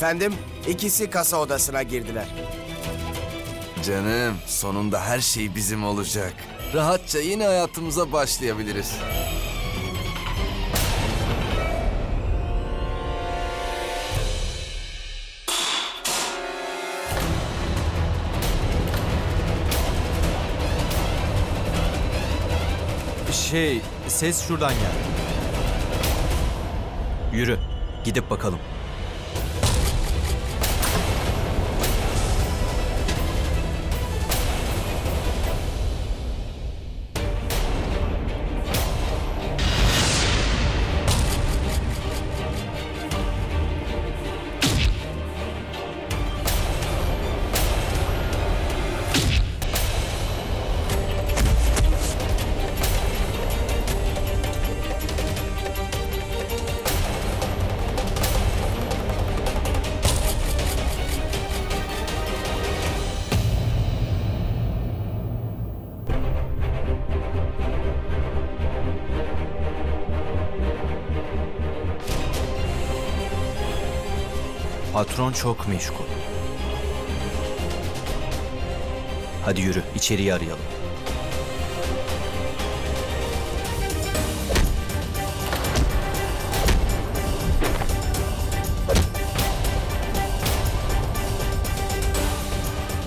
Efendim, ikisi kasa odasına girdiler. Canım, sonunda her şey bizim olacak. Rahatça yine hayatımıza başlayabiliriz. Şey, ses şuradan geldi. Yürü, gidip bakalım. Patron çok meşgul. Hadi yürü, içeriği arayalım.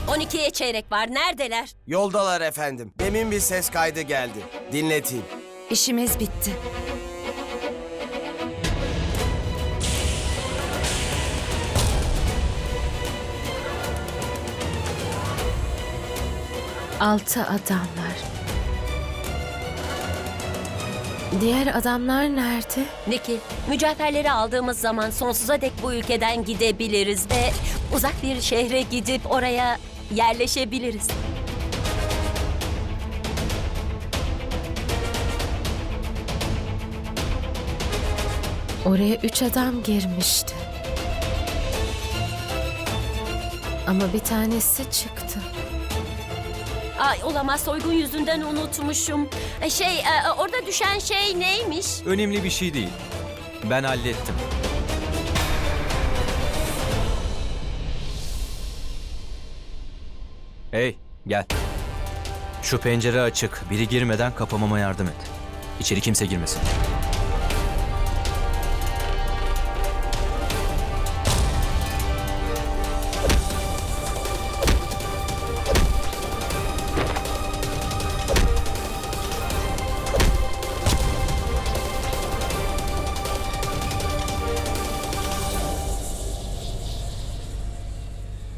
...12'ye çeyrek var. Neredeler? Yoldalar efendim. Demin bir ses kaydı geldi. Dinleteyim. İşimiz bitti. Altı adamlar. Diğer adamlar nerede? Niki, mücevherleri aldığımız zaman sonsuza dek bu ülkeden gidebiliriz ve... ...uzak bir şehre gidip oraya yerleşebiliriz. Oraya üç adam girmişti. Ama bir tanesi çıktı. Ay olamaz soygun yüzünden unutmuşum. E, Şey, e, orada düşen şey neymiş? Önemli bir şey değil. Ben hallettim. Hey, gel. Şu pencere açık. Biri girmeden kapamama yardım et. İçeri kimse girmesin.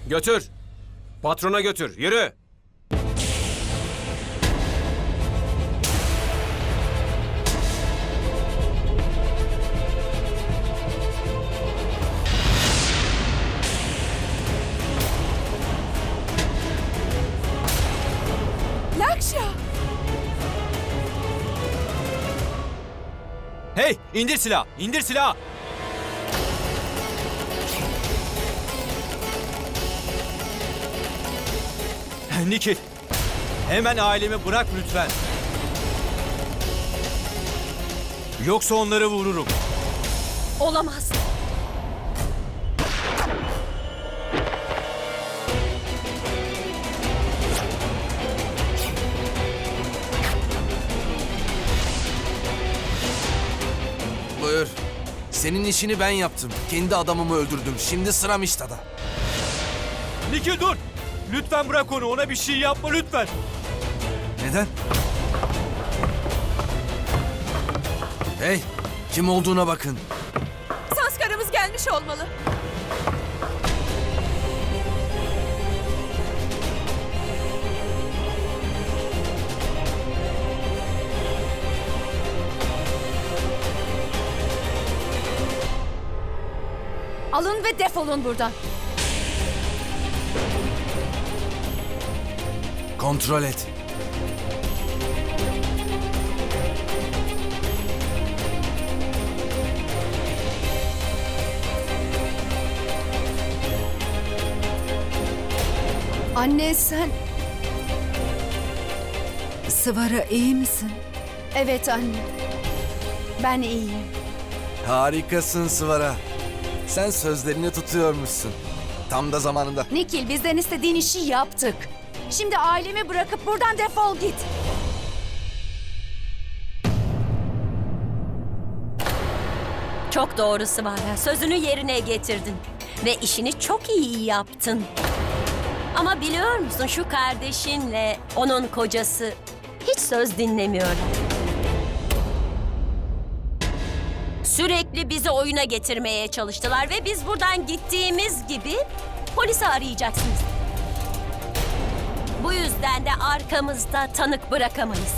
Götür. Patrona götür. Yürü. Hey, indir silah, indir silah. Nikil, hemen ailemi bırak lütfen. Yoksa onları vururum. Olamaz. Buyur. Senin işini ben yaptım. Kendi adamımı öldürdüm. Şimdi sıram İşta'da. Nikil dur. Lütfen bırak onu, ona bir şey yapma lütfen. Neden? Hey, kim olduğuna bakın. Saskarımız gelmiş olmalı. Alın ve defolun buradan. Kontrol et. Anne sen... Sıvara iyi misin? Evet anne. Ben iyiyim. Harikasın Sıvara. Sen sözlerini tutuyormuşsun. Tam da zamanında. Nikil bizden istediğin işi yaptık. Şimdi ailemi bırakıp buradan defol git. Çok doğru Sıvara. Sözünü yerine getirdin. Ve işini çok iyi yaptın. Ama biliyor musun şu kardeşinle onun kocası hiç söz dinlemiyorlar. Sürekli bizi oyuna getirmeye çalıştılar ve biz buradan gittiğimiz gibi polisi arayacaksınız. Bu yüzden de arkamızda tanık bırakamayız.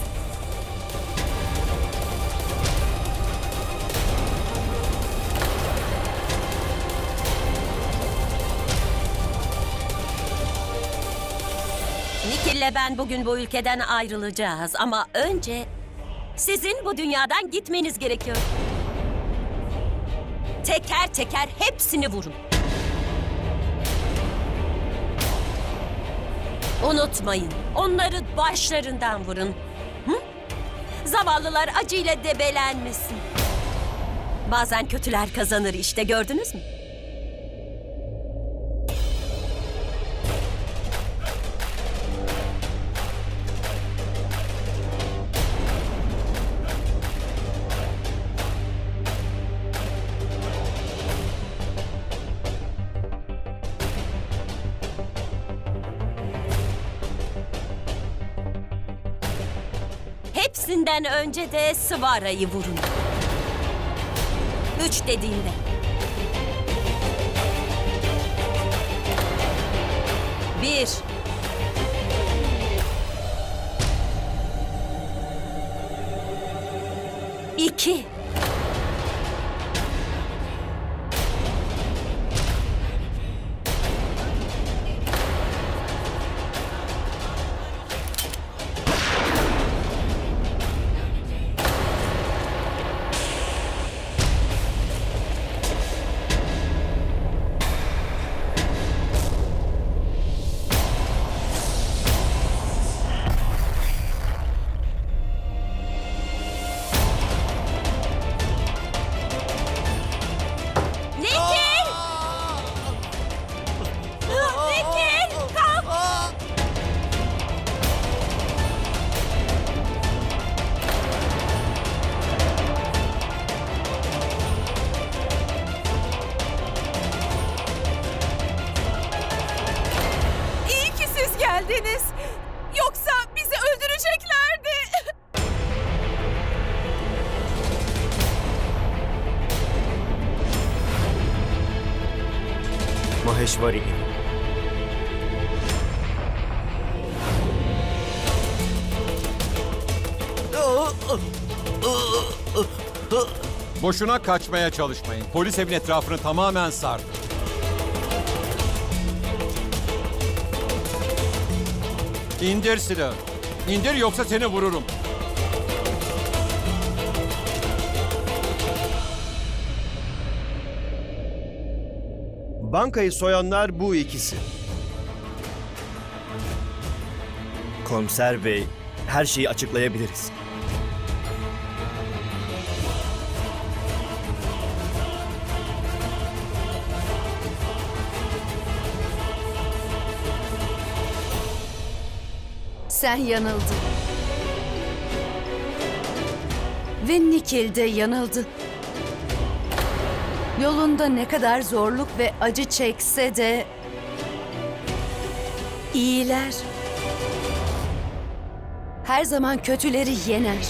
Nikil'le ben bugün bu ülkeden ayrılacağız ama önce sizin bu dünyadan gitmeniz gerekiyor. Teker teker hepsini vurun. Unutmayın, onları başlarından vurun. Hı? Zavallılar acıyla debelenmesin. Bazen kötüler kazanır işte gördünüz mü? Hepsinden önce de Sıvara'yı vurun. Üç dediğimde. Bir. İki. Maheshwari. Boşuna kaçmaya çalışmayın. Polis evin etrafını tamamen sardı. İndir silahı. İndir yoksa seni vururum. Bankayı soyanlar bu ikisi. Komiser bey, her şeyi açıklayabiliriz. Sen yanıldın. Ve Nikil de yanıldı. Yolunda ne kadar zorluk ve acı çekse de iyiler her zaman kötüleri yener.